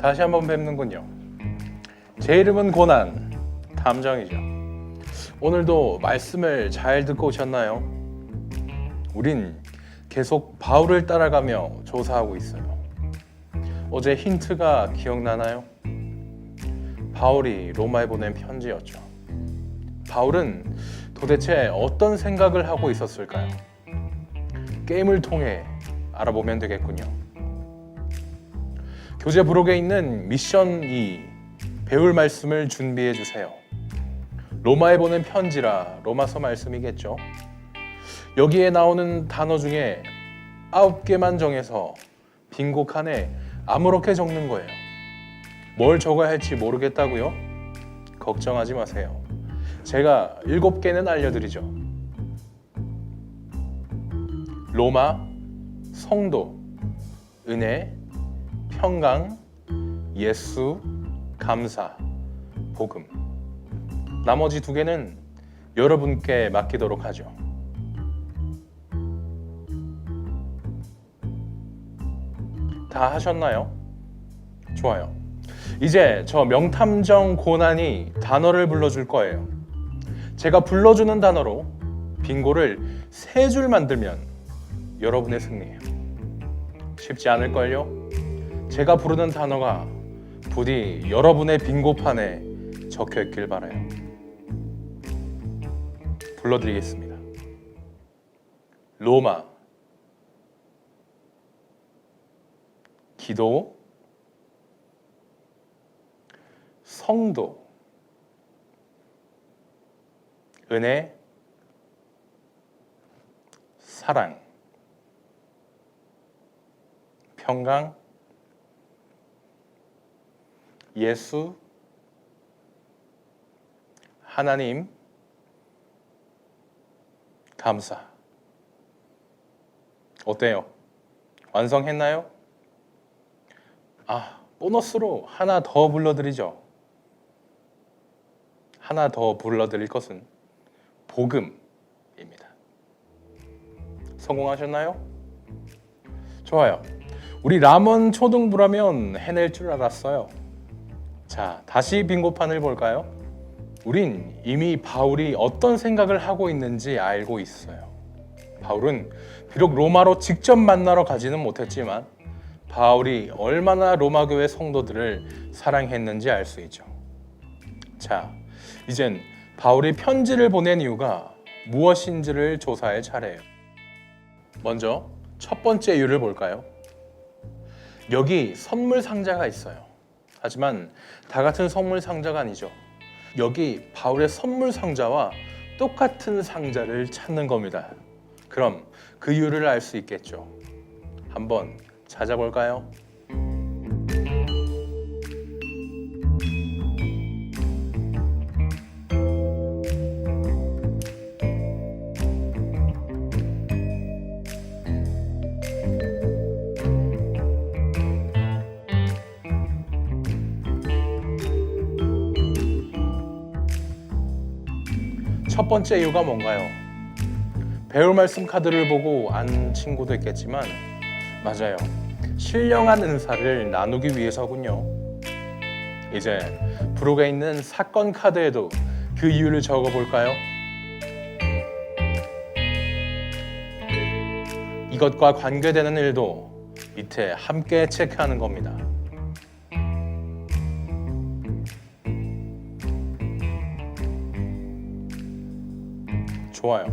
다시 한번 뵙는군요. 제 이름은 고난 탐정이죠. 오늘도 말씀을 잘 듣고 오셨나요? 우린 계속 바울을 따라가며 조사하고 있어요. 어제 힌트가 기억나나요? 바울이 로마에 보낸 편지였죠. 바울은 도대체 어떤 생각을 하고 있었을까요? 게임을 통해 알아보면 되겠군요. 교재 부록에 있는 미션 2 배울 말씀을 준비해 주세요. 로마에 보낸 편지라 로마서 말씀이겠죠. 여기에 나오는 단어 중에 아홉 개만 정해서 빈고 칸에 아무렇게 적는 거예요. 뭘 적어야 할지 모르겠다고요? 걱정하지 마세요. 제가 일곱 개는 알려드리죠. 로마, 성도, 은혜, 평강, 예수, 감사, 복음. 나머지 두 개는 여러분께 맡기도록 하죠. 다 하셨나요? 좋아요. 이제 저 명탐정 고난이 단어를 불러줄 거예요. 제가 불러주는 단어로 빙고를 세 줄 만들면 여러분의 승리예요. 쉽지 않을걸요? 제가 부르는 단어가 부디 여러분의 빙고판에 적혀 있길 바라요. 불러드리겠습니다. 로마, 기도, 성도, 은혜, 사랑, 평강, 예수, 하나님, 감사. 어때요? 완성했나요? 아, 보너스로 하나 더 불러드리죠. 하나 더 불러드릴 것은 복음입니다. 성공하셨나요? 좋아요. 우리 라먼 초등부라면 해낼 줄 알았어요. 자, 다시 빙고판을 볼까요? 우린 이미 바울이 어떤 생각을 하고 있는지 알고 있어요. 바울은 비록 로마로 직접 만나러 가지는 못했지만 바울이 얼마나 로마 교회 성도들을 사랑했는지 알 수 있죠. 자, 이젠 바울이 편지를 보낸 이유가 무엇인지를 조사할 차례예요. 먼저 첫 번째 이유를 볼까요? 여기 선물 상자가 있어요. 하지만 다 같은 선물 상자가 아니죠. 여기 바울의 선물 상자와 똑같은 상자를 찾는 겁니다. 그럼 그 이유를 알 수 있겠죠. 한번 찾아볼까요? 번째 이유가 뭔가요? 배울 말씀 카드를 보고 안 친구도 있겠지만 맞아요. 신령한 은사를 나누기 위해서군요. 이제 부록에 있는 사건 카드에도 그 이유를 적어 볼까요? 이것과 관계되는 일도 밑에 함께 체크하는 겁니다. 좋아요.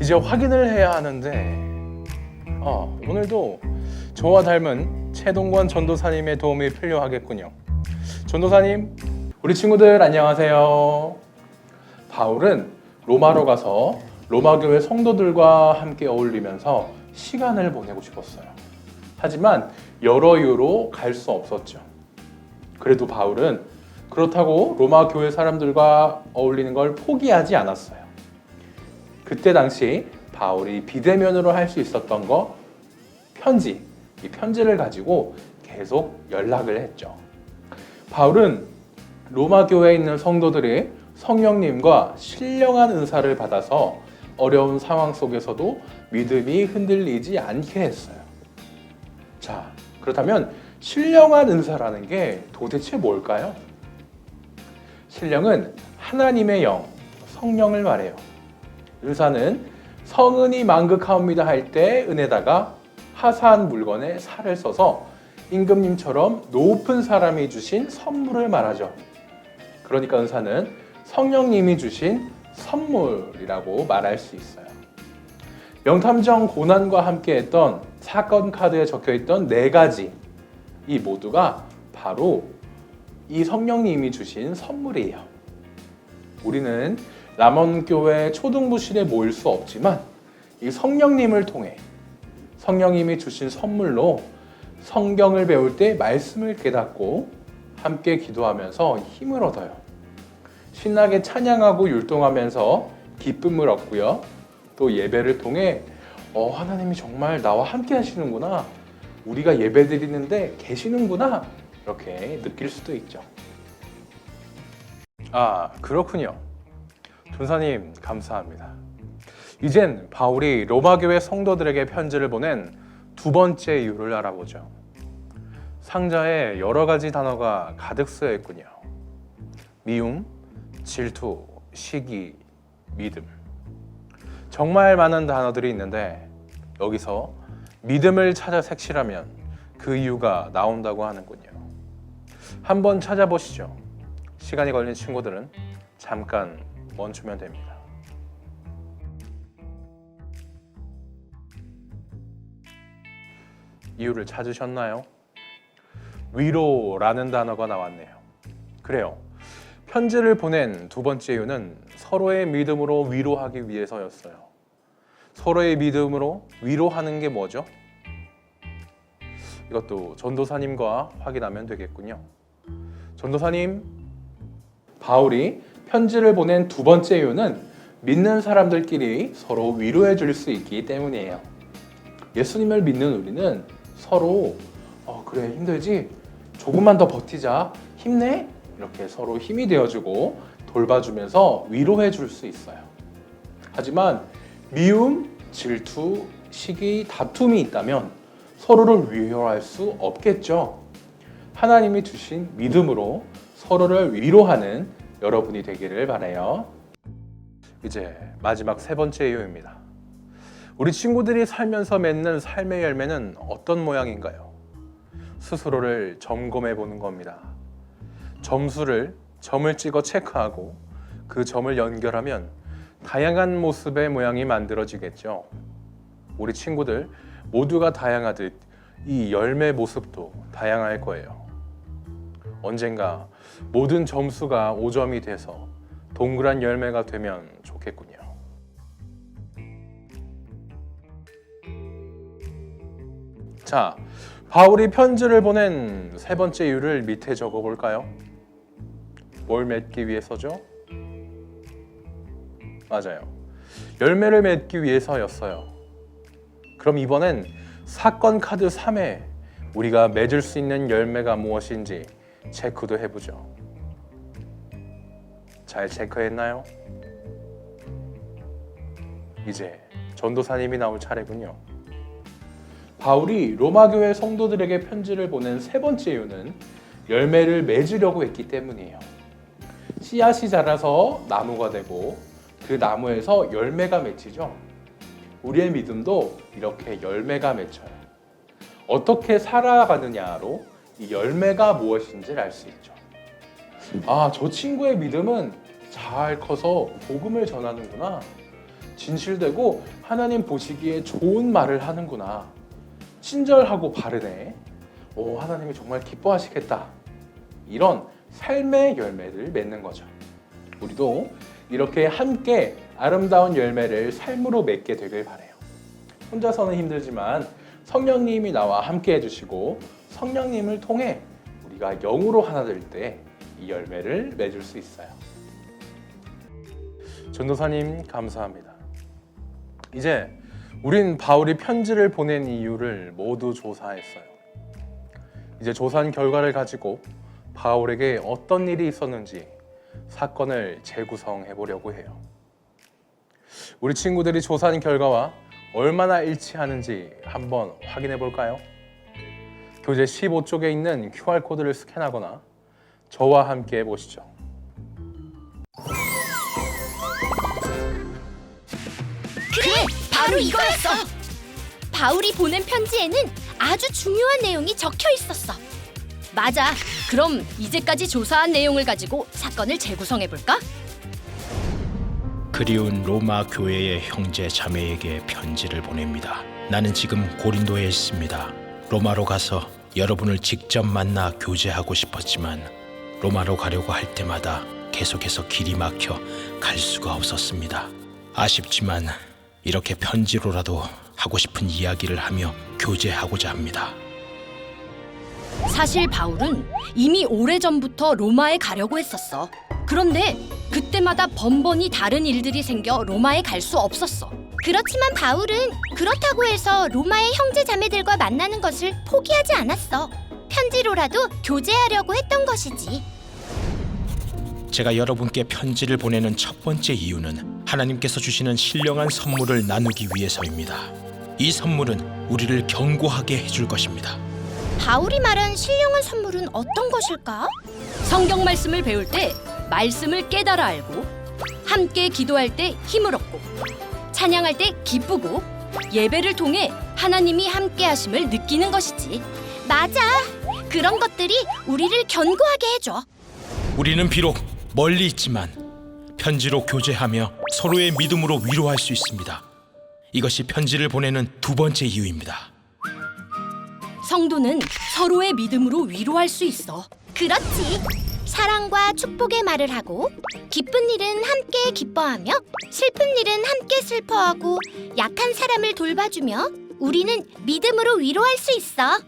이제 확인을 해야 하는데 어, 오늘도 저와 닮은 최동권 전도사님의 도움이 필요하겠군요. 전도사님, 우리 친구들 안녕하세요. 바울은 로마로 가서 로마 교회 성도들과 함께 어울리면서 시간을 보내고 싶었어요. 하지만 여러 이유로 갈 수 없었죠. 그래도 바울은 그렇다고 로마 교회 사람들과 어울리는 걸 포기하지 않았어요. 그때 당시 바울이 비대면으로 할 수 있었던 거 편지, 이 편지를 가지고 계속 연락을 했죠. 바울은 로마 교회에 있는 성도들이 성령님과 신령한 은사를 받아서 어려운 상황 속에서도 믿음이 흔들리지 않게 했어요. 자, 그렇다면 신령한 은사라는 게 도대체 뭘까요? 신령은 하나님의 영, 성령을 말해요. 은사는 성은이 만극하옵니다 할 때 은에다가 하사한 물건에 살을 써서 임금님처럼 높은 사람이 주신 선물을 말하죠. 그러니까 은사는 성령님이 주신 선물이라고 말할 수 있어요. 명탐정 고난과 함께 했던 사건 카드에 적혀 있던 네 가지 이 모두가 바로 이 성령님이 주신 선물이에요. 우리는 남원교회 초등부실에 모일 수 없지만 이 성령님을 통해 성령님이 주신 선물로 성경을 배울 때 말씀을 깨닫고 함께 기도하면서 힘을 얻어요. 신나게 찬양하고 율동하면서 기쁨을 얻고요. 또 예배를 통해 어, 하나님이 정말 나와 함께 하시는구나. 우리가 예배 드리는데 계시는구나. 이렇게 느낄 수도 있죠. 아, 그렇군요. 전사님, 감사합니다. 이젠 바울이 로마 교회 성도들에게 편지를 보낸 두 번째 이유를 알아보죠. 상자에 여러 가지 단어가 가득 쓰여 있군요. 미움, 질투, 시기, 믿음. 정말 많은 단어들이 있는데 여기서 믿음을 찾아 색칠하면 그 이유가 나온다고 하는군요. 한번 찾아보시죠. 시간이 걸린 친구들은 잠깐 멈추면 됩니다. 이유를 찾으셨나요? 위로라는 단어가 나왔네요. 그래요. 편지를 보낸 두 번째 이유는 서로의 믿음으로 위로하기 위해서였어요. 서로의 믿음으로 위로하는 게 뭐죠? 이것도 전도사님과 확인하면 되겠군요. 전도사님, 바울이 편지를 보낸 두 번째 이유는 믿는 사람들끼리 서로 위로해 줄 수 있기 때문이에요. 예수님을 믿는 우리는 서로 어, 그래 힘들지? 조금만 더 버티자. 힘내. 이렇게 서로 힘이 되어주고 돌봐주면서 위로해 줄 수 있어요. 하지만 미움, 질투, 시기, 다툼이 있다면 서로를 위로할 수 없겠죠. 하나님이 주신 믿음으로 서로를 위로하는 여러분이 되기를 바래요. 이제 마지막 세 번째 이유입니다. 우리 친구들이 살면서 맺는 삶의 열매는 어떤 모양인가요? 스스로를 점검해 보는 겁니다. 점수를 점을 찍어 체크하고 그 점을 연결하면 다양한 모습의 모양이 만들어지겠죠. 우리 친구들 모두가 다양하듯 이 열매 모습도 다양할 거예요. 언젠가 모든 점수가 5점이 돼서 동그란 열매가 되면 좋겠군요. 자, 바울이 편지를 보낸 세 번째 이유를 밑에 적어 볼까요? 뭘 맺기 위해서죠? 맞아요. 열매를 맺기 위해서였어요. 그럼 이번엔 사건 카드 3에 우리가 맺을 수 있는 열매가 무엇인지 체크도 해보죠. 잘 체크했나요? 이제 전도사님이 나올 차례군요. 바울이 로마 교회 성도들에게 편지를 보낸 세 번째 이유는 열매를 맺으려고 했기 때문이에요. 씨앗이 자라서 나무가 되고 그 나무에서 열매가 맺히죠. 우리의 믿음도 이렇게 열매가 맺혀요. 어떻게 살아가느냐로 이 열매가 무엇인지를 알 수 있죠. 아, 저 친구의 믿음은 잘 커서 복음을 전하는구나. 진실되고 하나님 보시기에 좋은 말을 하는구나. 친절하고 바르네. 오, 하나님이 정말 기뻐하시겠다. 이런 삶의 열매를 맺는 거죠. 우리도 이렇게 함께 아름다운 열매를 삶으로 맺게 되길 바래요. 혼자서는 힘들지만 성령님이 나와 함께 해주시고 성령님을 통해 우리가 영으로 하나 될 때 이 열매를 맺을 수 있어요. 전도사님 감사합니다. 이제 우린 바울이 편지를 보낸 이유를 모두 조사했어요. 이제 조사한 결과를 가지고 바울에게 어떤 일이 있었는지 사건을 재구성해 보려고 해요. 우리 친구들이 조사한 결과와 얼마나 일치하는지 한번 확인해 볼까요? 교재 15쪽에 있는 QR코드를 스캔하거나 저와 함께 해보시죠. 그래, 바로 이거였어. 바울이 보낸 편지에는 아주 중요한 내용이 적혀 있었어. 맞아. 그럼 이제까지 조사한 내용을 가지고 사건을 재구성해 볼까? 그리운 로마 교회의 형제 자매에게 편지를 보냅니다. 나는 지금 고린도에 있습니다. 로마로 가서 여러분을 직접 만나 교제하고 싶었지만 로마로 가려고 할 때마다 계속해서 길이 막혀 갈 수가 없었습니다. 아쉽지만 이렇게 편지로라도 하고 싶은 이야기를 하며 교제하고자 합니다. 사실 바울은 이미 오래전부터 로마에 가려고 했었어. 그런데 그때마다 번번이 다른 일들이 생겨 로마에 갈 수 없었어. 그렇지만 바울은 그렇다고 해서 로마의 형제 자매들과 만나는 것을 포기하지 않았어. 편지로라도 교제하려고 했던 것이지. 제가 여러분께 편지를 보내는 첫 번째 이유는 하나님께서 주시는 신령한 선물을 나누기 위해서입니다. 이 선물은 우리를 견고하게 해줄 것입니다. 바울이 말한 신령한 선물은 어떤 것일까? 성경 말씀을 배울 때 말씀을 깨달아 알고 함께 기도할 때 힘을 얻고 찬양할 때 기쁘고 예배를 통해 하나님이 함께 하심을 느끼는 것이지. 맞아. 그런 것들이 우리를 견고하게 해줘. 우리는 비록 멀리 있지만 편지로 교제하며 서로의 믿음으로 위로할 수 있습니다. 이것이 편지를 보내는 두 번째 이유입니다. 성도는 서로의 믿음으로 위로할 수 있어. 그렇지. 사랑과 축복의 말을 하고 기쁜 일은 함께 기뻐하며 슬픈 일은 함께 슬퍼하고 약한 사람을 돌봐주며 우리는 믿음으로 위로할 수 있어.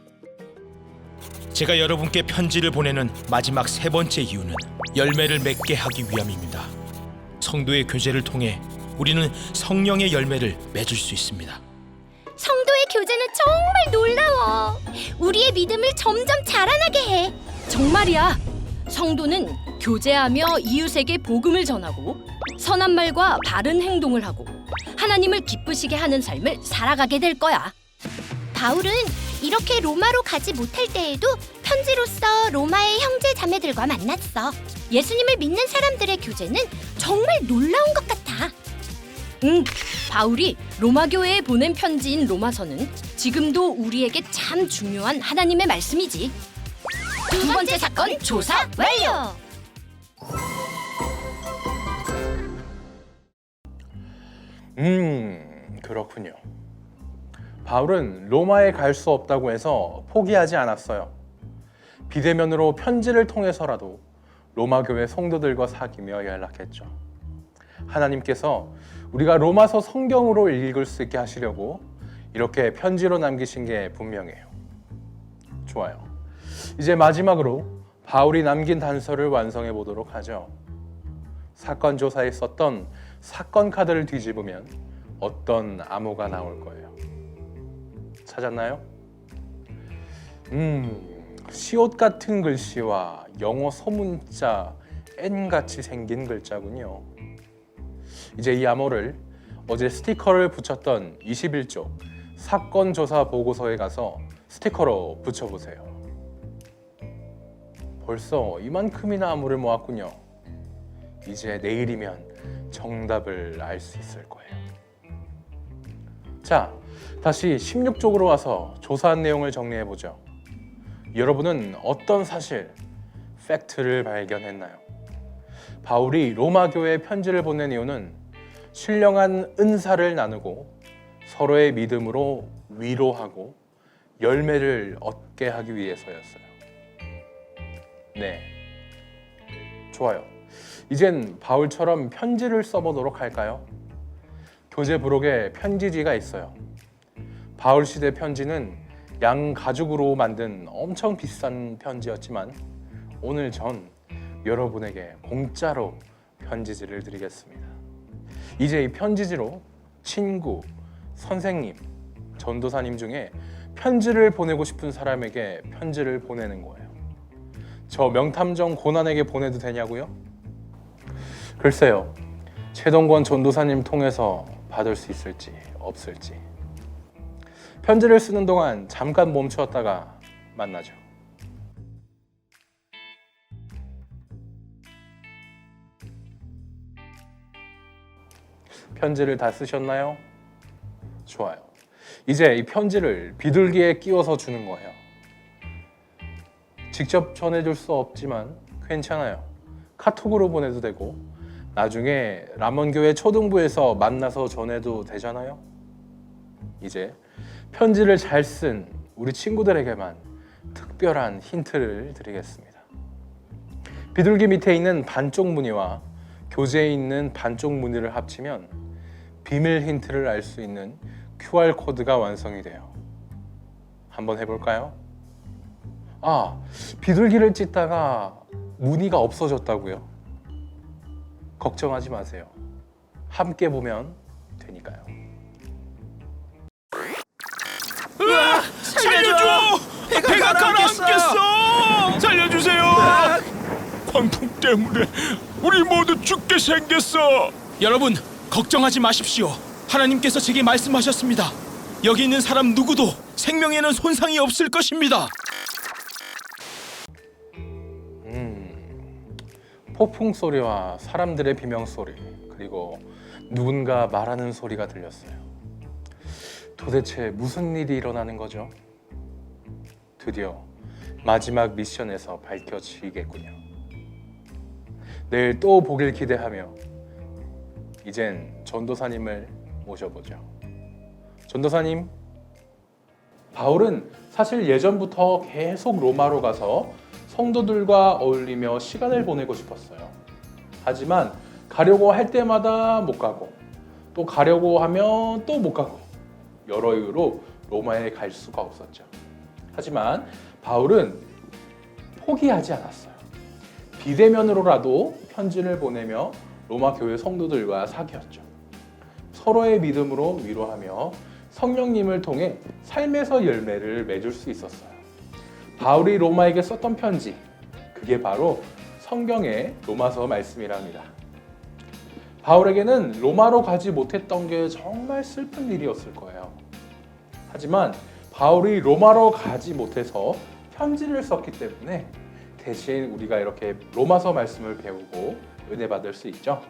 제가 여러분께 편지를 보내는 마지막 세 번째 이유는 열매를 맺게 하기 위함입니다. 성도의 교제를 통해 우리는 성령의 열매를 맺을 수 있습니다. 교제는 정말 놀라워. 우리의 믿음을 점점 자라나게 해. 정말이야. 성도는 교제하며 이웃에게 복음을 전하고 선한 말과 바른 행동을 하고 하나님을 기쁘시게 하는 삶을 살아가게 될 거야. 바울은 이렇게 로마로 가지 못할 때에도 편지로서 로마의 형제 자매들과 만났어. 예수님을 믿는 사람들의 교제는 정말 놀라운 것 같아. 응, 바울이 로마 교회에 보낸 편지인 로마서는 지금도 우리에게 참 중요한 하나님의 말씀이지. 두 번째 사건 조사 완료. 음, 그렇군요. 바울은 로마에 갈 수 없다고 해서 포기하지 않았어요. 비대면으로 편지를 통해서라도 로마 교회 성도들과 사귀며 연락했죠. 하나님께서 우리가 로마서 성경으로 읽을 수 있게 하시려고 이렇게 편지로 남기신 게 분명해요. 좋아요. 이제 마지막으로 바울이 남긴 단서를 완성해 보도록 하죠. 사건 조사에 썼던 사건 카드를 뒤집으면 어떤 암호가 나올 거예요. 찾았나요? 음, 시옷 같은 글씨와 영어 소문자 N 같이 생긴 글자군요. 이제 이 암호를 어제 스티커를 붙였던 21쪽 사건 조사 보고서에 가서 스티커로 붙여보세요. 벌써 이만큼이나 암호를 모았군요. 이제 내일이면 정답을 알 수 있을 거예요. 자, 다시 16쪽으로 와서 조사한 내용을 정리해 보죠. 여러분은 어떤 사실, 팩트를 발견했나요? 바울이 로마 교회에 편지를 보낸 이유는 신령한 은사를 나누고 서로의 믿음으로 위로하고 열매를 얻게 하기 위해서였어요. 네. 좋아요. 이젠 바울처럼 편지를 써보도록 할까요? 교재 부록에 편지지가 있어요. 바울 시대 편지는 양 가죽으로 만든 엄청 비싼 편지였지만 오늘 전 여러분에게 공짜로 편지지를 드리겠습니다. 이제 이 편지지로 친구, 선생님, 전도사님 중에 편지를 보내고 싶은 사람에게 편지를 보내는 거예요. 저 명탐정 고난에게 보내도 되냐고요? 글쎄요. 최동권 전도사님 통해서 받을 수 있을지 없을지. 편지를 쓰는 동안 잠깐 멈추었다가 만나죠. 편지를 다 쓰셨나요? 좋아요. 이제 이 편지를 비둘기에 끼워서 주는 거예요. 직접 전해줄 수 없지만 괜찮아요. 카톡으로 보내도 되고 나중에 라몬교회 초등부에서 만나서 전해도 되잖아요. 이제 편지를 잘 쓴 우리 친구들에게만 특별한 힌트를 드리겠습니다. 비둘기 밑에 있는 반쪽 무늬와 교재에 있는 반쪽 무늬를 합치면 비밀 힌트를 알 수 있는 QR 코드가 완성이 돼요. 한번 해볼까요? 아, 비둘기를 찢다가 무늬가 없어졌다고요? 걱정하지 마세요. 함께 보면 되니까요. 살려줘! 배가 가라앉겠어! 살려주세요! 광풍 때문에 우리 모두 죽게 생겼어! 여러분, 걱정하지 마십시오. 하나님께서 제게 말씀하셨습니다. 여기 있는 사람 누구도 생명에는 손상이 없을 것입니다. 폭풍 소리와 사람들의 비명 소리 그리고 누군가 말하는 소리가 들렸어요. 도대체 무슨 일이 일어나는 거죠? 드디어 마지막 미션에서 밝혀지겠군요. 내일 또 보길 기대하며 이젠 전도사님을 모셔보죠. 전도사님, 바울은 사실 예전부터 계속 로마로 가서 성도들과 어울리며 시간을 보내고 싶었어요. 하지만 가려고 할 때마다 못 가고 또 가려고 하면 또 못 가고 여러 이유로 로마에 갈 수가 없었죠. 하지만 바울은 포기하지 않았어요. 비대면으로라도 편지를 보내며 로마 교회 성도들과 사귀었죠. 서로의 믿음으로 위로하며 성령님을 통해 삶에서 열매를 맺을 수 있었어요. 바울이 로마에게 썼던 편지, 그게 바로 성경의 로마서 말씀이랍니다. 바울에게는 로마로 가지 못했던 게 정말 슬픈 일이었을 거예요. 하지만 바울이 로마로 가지 못해서 편지를 썼기 때문에 대신 우리가 이렇게 로마서 말씀을 배우고 은혜 받을 수 있죠.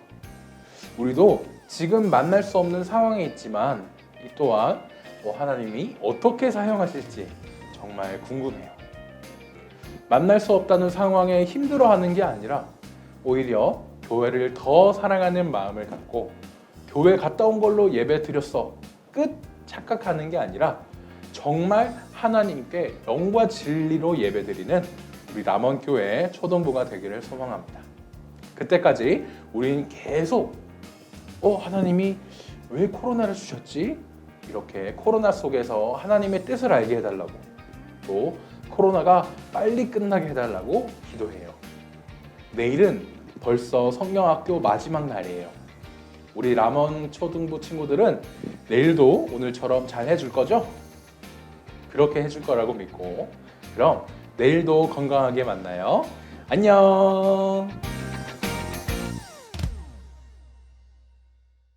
우리도 지금 만날 수 없는 상황에 있지만 이 또한 뭐 하나님이 어떻게 사용하실지 정말 궁금해요. 만날 수 없다는 상황에 힘들어하는 게 아니라 오히려 교회를 더 사랑하는 마음을 갖고 교회 갔다 온 걸로 예배 드렸어 끝 착각하는 게 아니라 정말 하나님께 영과 진리로 예배 드리는 우리 남원교회 초등부가 되기를 소망합니다. 그때까지 우리는 계속 어 하나님이 왜 코로나를 주셨지? 이렇게 코로나 속에서 하나님의 뜻을 알게 해달라고 또 코로나가 빨리 끝나게 해달라고 기도해요. 내일은 벌써 성경학교 마지막 날이에요. 우리 라먼 초등부 친구들은 내일도 오늘처럼 잘 해줄 거죠? 그렇게 해줄 거라고 믿고 그럼 내일도 건강하게 만나요. 안녕.